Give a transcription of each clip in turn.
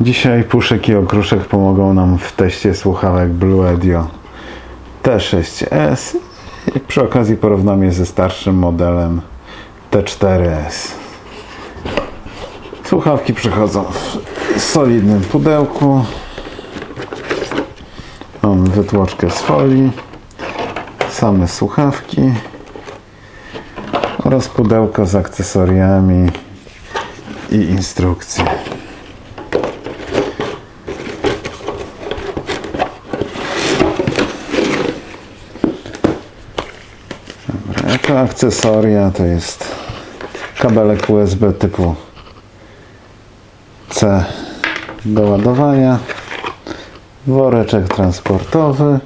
Dzisiaj Puszek i Okruszek pomogą nam w teście słuchawek Blue Edio T6S i przy okazji porównam je ze starszym modelem T4S. Słuchawki przychodzą w solidnym pudełku. Mam wytłoczkę z folii, same słuchawki oraz pudełko z akcesoriami i instrukcje. Dobra, jako akcesoria to jest kabelek USB typu C do ładowania, woreczek transportowy,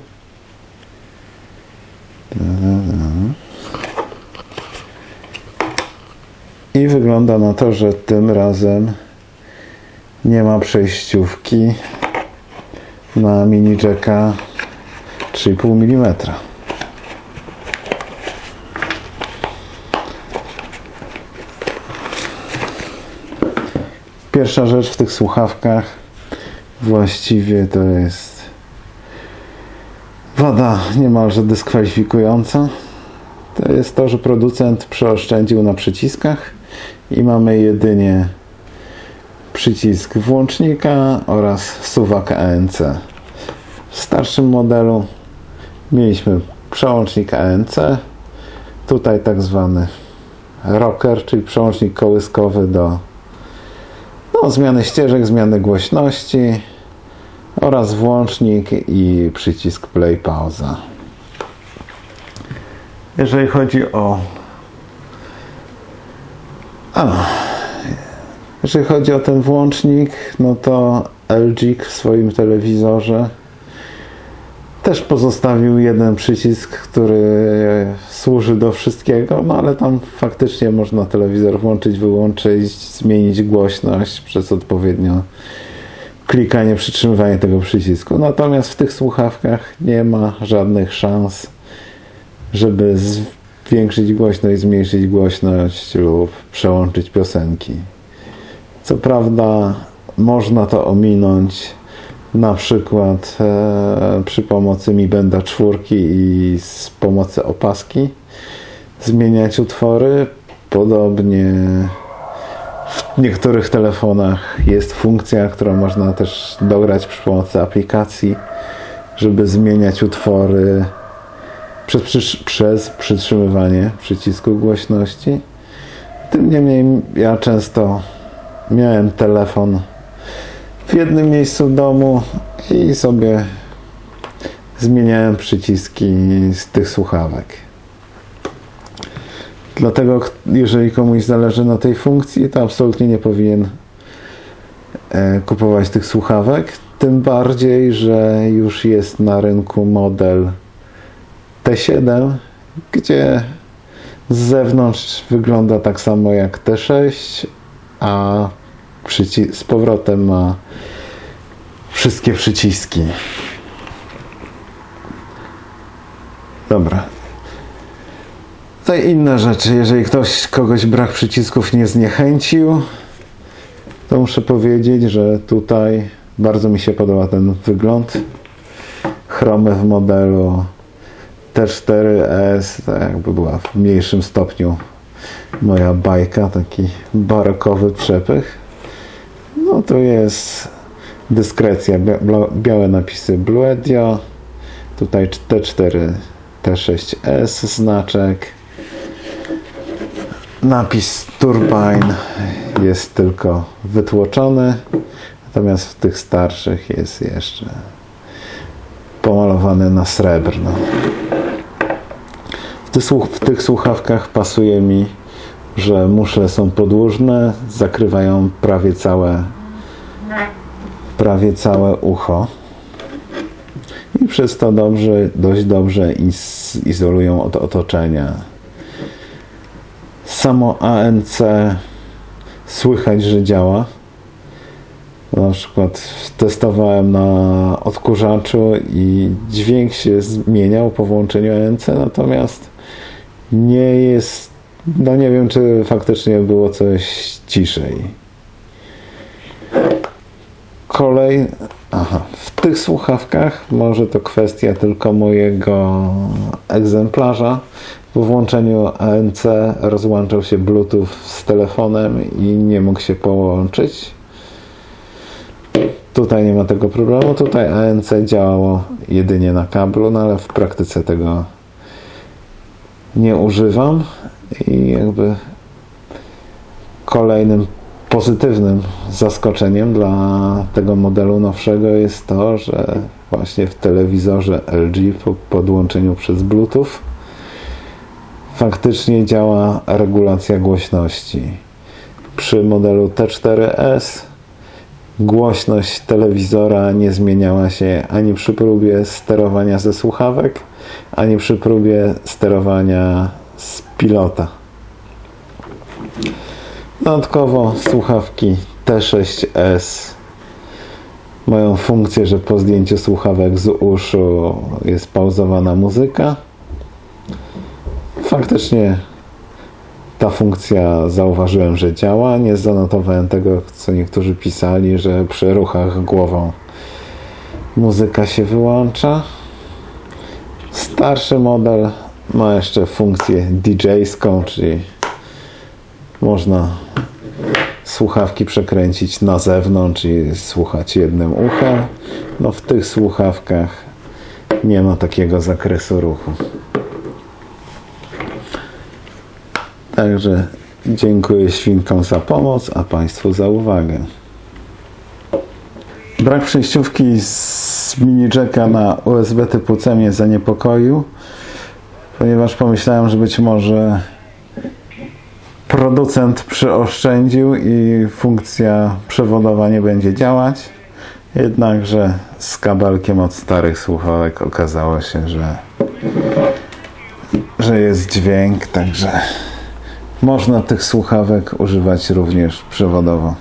i wygląda na to, że tym razem nie ma przejściówki na mini jacka 3,5 mm. Pierwsza rzecz w tych słuchawkach właściwie to jest wada niemalże dyskwalifikująca. To jest to, że producent przeoszczędził na przyciskach i mamy jedynie przycisk włącznika oraz suwak ANC. W starszym modelu mieliśmy przełącznik ANC, tutaj tak zwany rocker, czyli przełącznik kołyskowy do zmiany ścieżek, zmiany głośności oraz włącznik i przycisk play pauza. Jeżeli chodzi o a, jeżeli chodzi o ten włącznik, no to LG w swoim telewizorze też pozostawił jeden przycisk, który służy do wszystkiego, no ale tam faktycznie można telewizor włączyć, wyłączyć, zmienić głośność przez odpowiednio klikanie, przytrzymywanie tego przycisku. Natomiast w tych słuchawkach nie ma żadnych szans, żeby zwiększyć głośność, zmniejszyć głośność lub przełączyć piosenki. Co prawda można to ominąć na przykład e, przy pomocy Mi Benda czwórki i z pomocy opaski zmieniać utwory. Podobnie w niektórych telefonach jest funkcja, którą można też dograć przy pomocy aplikacji, żeby zmieniać utwory przez, przez, przez przytrzymywanie przycisku głośności. Tym niemniej ja często miałem telefon w jednym miejscu domu i sobie zmieniałem przyciski z tych słuchawek. Dlatego, jeżeli komuś zależy na tej funkcji, to absolutnie nie powinien e, kupować tych słuchawek. Tym bardziej, że już jest na rynku model T7, gdzie z zewnątrz wygląda tak samo jak T6, a z powrotem ma wszystkie przyciski. Dobra. To inne rzeczy. Jeżeli ktoś kogoś brak przycisków nie zniechęcił, to muszę powiedzieć, że tutaj bardzo mi się podoba ten wygląd. Chromy w modelu T4S, tak jakby była w mniejszym stopniu moja bajka, taki barokowy przepych. No to jest dyskrecja, białe napisy Bluedio, tutaj T4, T6S znaczek, napis Turbine jest tylko wytłoczony, natomiast w tych starszych jest jeszcze pomalowany na srebrno. W tych słuchawkach pasuje mi, że muszle są podłużne, zakrywają prawie całe prawie całe ucho i przez to dobrze, dość dobrze izolują od otoczenia. Samo ANC słychać, że działa. Na przykład testowałem na odkurzaczu i dźwięk się zmieniał po włączeniu ANC, natomiast nie jest, no nie wiem, czy faktycznie było coś ciszej. Kolej. Aha, w tych słuchawkach, może to kwestia tylko mojego egzemplarza. Po włączeniu ANC rozłączał się Bluetooth z telefonem i nie mógł się połączyć. Tutaj nie ma tego problemu. Tutaj ANC działało jedynie na kablu, no ale w praktyce tego nie używam i jakby kolejnym pozytywnym zaskoczeniem dla tego modelu nowszego jest to, że właśnie w telewizorze LG po podłączeniu przez Bluetooth faktycznie działa regulacja głośności. Przy modelu T4S głośność telewizora nie zmieniała się ani przy próbie sterowania ze słuchawek, ani przy próbie sterowania z pilota. Dodatkowo słuchawki T6S mają funkcję, że po zdjęciu słuchawek z uszu jest pauzowana muzyka. Faktycznie ta funkcja zauważyłem, że działa. Nie zanotowałem tego, co niektórzy pisali, że przy ruchach głową muzyka się wyłącza. Starszy model ma jeszcze funkcję DJ-ską, czyli można słuchawki przekręcić na zewnątrz i słuchać jednym uchem. No w tych słuchawkach nie ma takiego zakresu ruchu. Także dziękuję świnkom za pomoc, a Państwu za uwagę. Brak przejściówki z mini jacka na USB typu C mnie zaniepokoił, ponieważ pomyślałem, że być może producent przyoszczędził i funkcja przewodowa nie będzie działać. Jednakże z kabelkiem od starych słuchawek okazało się, że, że jest dźwięk, także można tych słuchawek używać również przewodowo.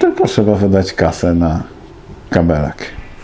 Tylko trzeba wydać kasę na kabelek.